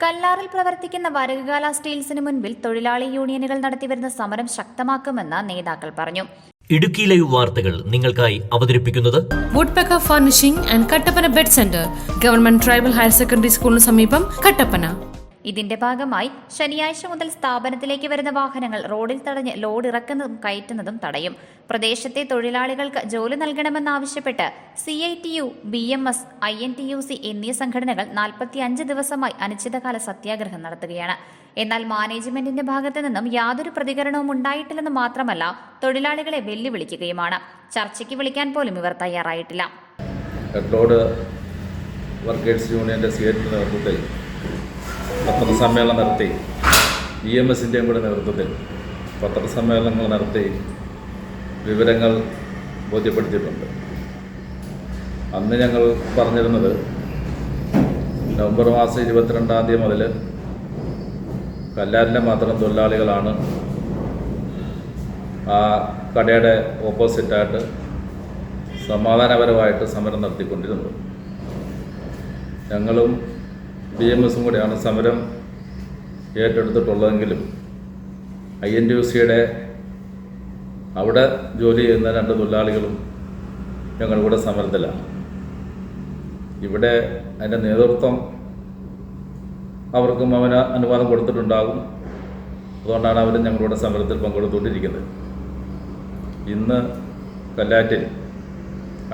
കല്ലാറിൽ പ്രവർത്തിക്കുന്ന വരകുകാല സ്റ്റീൽസിന് മുൻപിൽ തൊഴിലാളി യൂണിയനുകൾ നടത്തിവരുന്ന സമരം ശക്തമാക്കുമെന്ന് നേതാക്കൾ പറഞ്ഞു. ഇടുക്കി ലൈവ് വാർത്തകൾ നിങ്ങൾക്കായി അവതരിപ്പിക്കുന്നത് woodpecker furnishing and Kattappana bed centre government tribal higher secondary സ്കൂളിന് സമീപം കട്ടപ്പന ഇതിന്റെ ഭാഗമായി ശനിയാഴ്ച മുതൽ സ്ഥാപനത്തിലേക്ക് വരുന്ന വാഹനങ്ങൾ റോഡിൽ തടഞ്ഞ് ലോഡ് ഇറക്കുന്നതും കയറ്റുന്നതും തടയും. പ്രദേശത്തെ തൊഴിലാളികൾക്ക് ജോലി നൽകണമെന്നാവശ്യപ്പെട്ട് C I T U B M S I N T U C എന്നീ സംഘടനകൾ നാൽപ്പത്തിയഞ്ച് ദിവസമായി അനിശ്ചിതകാല സത്യാഗ്രഹം നടത്തുകയാണ്. എന്നാൽ മാനേജ്മെന്റിന്റെ ഭാഗത്തു നിന്നും യാതൊരു പ്രതികരണവും ഉണ്ടായിട്ടില്ലെന്ന് മാത്രമല്ല തൊഴിലാളികളെ വെല്ലുവിളിക്കുകയുമാണ്. ചർച്ചയ്ക്ക് വിളിക്കാൻ പോലും ഇവർ തയ്യാറായിട്ടില്ല. വർക്കേഴ്സ് യൂണിയന്റെ നേതൃത്വത്തിൽ പത്രസമ്മേളനം നടത്തി. ഇ എം എസിന്റെയും കൂടെ നേതൃത്വത്തിൽ പത്രസമ്മേളനങ്ങൾ നടത്തി വിവരങ്ങൾ ബോധ്യപ്പെടുത്തിയിട്ടുണ്ട്. അന്ന് ഞങ്ങൾ പറഞ്ഞിരുന്നത് നവംബർ മാസം ഇരുപത്തിരണ്ടാം തീയതി മുതൽ കല്ലാരിലെ മാത്രം തൊഴിലാളികളാണ് ആ കടയുടെ ഓപ്പോസിറ്റായിട്ട് സമാധാനപരമായിട്ട് സമരം നടത്തിക്കൊണ്ടിരുന്നത്. ഞങ്ങളും ബി എം എസും കൂടെയാണ് സമരം ഏറ്റെടുത്തിട്ടുള്ളതെങ്കിലും ഐ എൻ ടി യു സിയുടെ അവിടെ ജോലി ചെയ്യുന്ന രണ്ട് തൊഴിലാളികളും ഞങ്ങളുടെ കൂടെ സമരത്തിലാണ്. ഇവിടെ അതിന്റെ നേതൃത്വം അവർക്കും അവന് അനുവാദം കൊടുത്തിട്ടുണ്ടാകും. അതുകൊണ്ടാണ് അവർ ഞങ്ങളുടെ സമരത്തിൽ പങ്കെടുത്തുകൊണ്ടിരിക്കുന്നത്. ഇന്ന് കല്ലാറ്റിൽ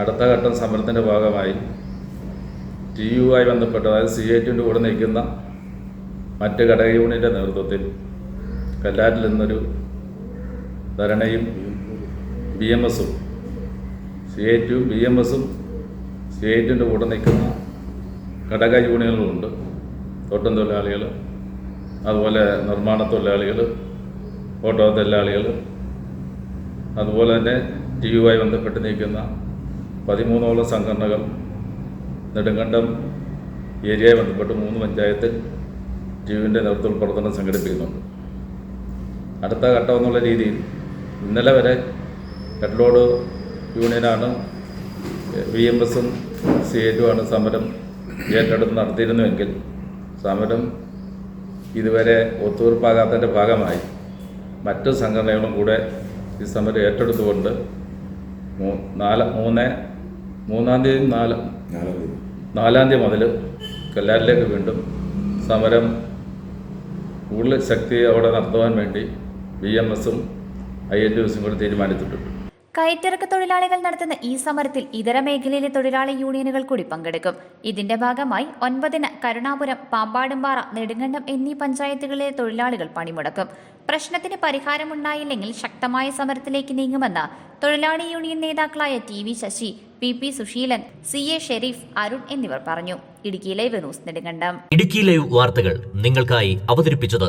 അടുത്ത ഘട്ടം സമരത്തിന്റെ ഭാഗമായി ടി യുമായി ബന്ധപ്പെട്ട് അതായത് സി ഐ ടിന്റെ കൂടെ നിൽക്കുന്ന മറ്റ് ഘടക യൂണിയന്റെ നേതൃത്വത്തിൽ കല്ലാറ്റിൽ നിന്നൊരു ധരണയും ബി എം എസും C I T B M എസും സി ഐ ടിന്റെ കൂടെ നിൽക്കുന്ന ഘടക യൂണിയനുകളുണ്ട്. തോട്ടം തൊഴിലാളികൾ അതുപോലെ നിർമ്മാണ തൊഴിലാളികൾ ഓട്ടോ തൊഴിലാളികൾ അതുപോലെ തന്നെ ടി യുമായി ബന്ധപ്പെട്ട് നിൽക്കുന്ന പതിമൂന്നോളം സംഘടനകൾ നെടുങ്കണ്ടം ഏരിയയെ ബന്ധപ്പെട്ട് മൂന്ന് പഞ്ചായത്തിൽ ജീവിന്റെ നേതൃത്വത്തിൽ പ്രവർത്തനം സംഘടിപ്പിക്കുന്നുണ്ട് അടുത്ത ഘട്ടം എന്നുള്ള രീതിയിൽ ഇന്നലെ വരെ ഹെഡ്ലോഡ് യൂണിയനാണ് വി എം എസും സി എറ്റുമാണ് സമരം ഏറ്റെടുത്ത് നടത്തിയിരുന്നുവെങ്കിൽ സമരം ഇതുവരെ ഒത്തുതീർപ്പാകാത്തതിന്റെ ഭാഗമായി മറ്റ് സംഘടനകളും കൂടെ ഈ സമരം ഏറ്റെടുത്തുകൊണ്ട് നാല് മൂന്ന് മൂന്നാം തീയതി നാല് നാലാം തീയതി. മുതൽ കല്ലാറിലേക്ക് വീണ്ടും സമരം കൂടുതൽ ശക്തി അവിടെ നടത്തുവാൻ വേണ്ടി ബി എം എസും ഐ എൻ ഡി എസും കൂടി തീരുമാനിച്ചിട്ടുണ്ട്. കയറ്റിറക്ക തൊഴിലാളികൾ നടത്തുന്ന ഈ സമരത്തിൽ ഇതര മേഖലയിലെ തൊഴിലാളി യൂണിയനുകൾ കൂടി പങ്കെടുക്കും. ഇതിന്റെ ഭാഗമായി ഒൻപതിന് കരുണാപുരം പാമ്പാടുംപാറ നെടുങ്കണ്ടം എന്നീ പഞ്ചായത്തുകളിലെ തൊഴിലാളികൾ പണിമുടക്കും. പ്രശ്നത്തിന് പരിഹാരമുണ്ടായില്ലെങ്കിൽ ശക്തമായ സമരത്തിലേക്ക് നീങ്ങുമെന്ന് തൊഴിലാളി യൂണിയൻ നേതാക്കളായ T V Sasi P P Suseelan C A Sherif Arun എന്നിവർ പറഞ്ഞു. Idukki live news Nedumkandam. Idukki live വാർത്തകൾ നിങ്ങൾക്കായി അവതരിപ്പിച്ചത്